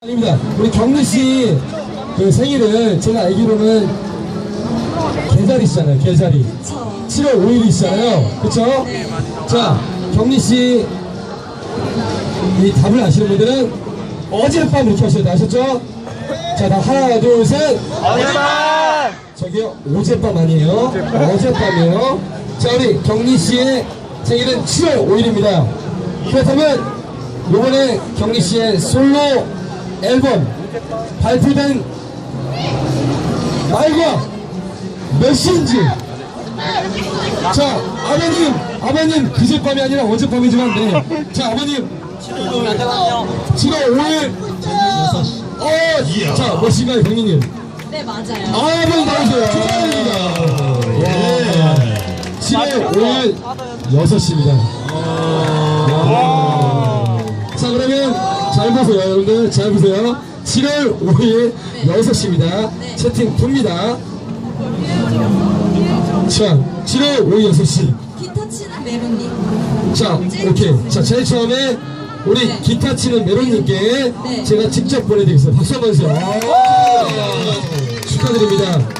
아닙니다. 우리 경리 씨 그 생일은 제가 알기로는 개자리시잖아요. 개자리. 7월 5일이시잖아요. 그쵸? 자, 경리 씨, 이 답을 아시는 분들은 어젯밤 이렇게 하셔야 돼. 아셨죠? 자, 다 하나, 둘, 셋. 어젯밤! 저기요, 오젯밤 아니에요. 어젯밤이에요. 자, 우리 경리 씨의 생일은 7월 5일입니다. 그렇다면, 요번에 경리 씨의 솔로 앨범 발표된 날과 몇 시인지. 자, 아버님, 아버님, 그젯밤이 아니라 어젯밤이지만, 네. 자, 아버님, 7월 5일, 어, 자, 몇 시인가요, 경리님? 네 맞아요. 아, 한번 나오세요. 축하드립니다. 예. 7월 5일 6시입니다. 잘 보세요. 여러분들 잘 보세요. 7월 5일 6시입니다. 채팅 풉니다. 자, 7월 5일 6시. 기타 치는 메론님. 자, 오케이. 자, 제일 처음에 우리 기타 치는 메론님께 네. 제가 직접 보내드리겠습니다. 박수 한번 주세요.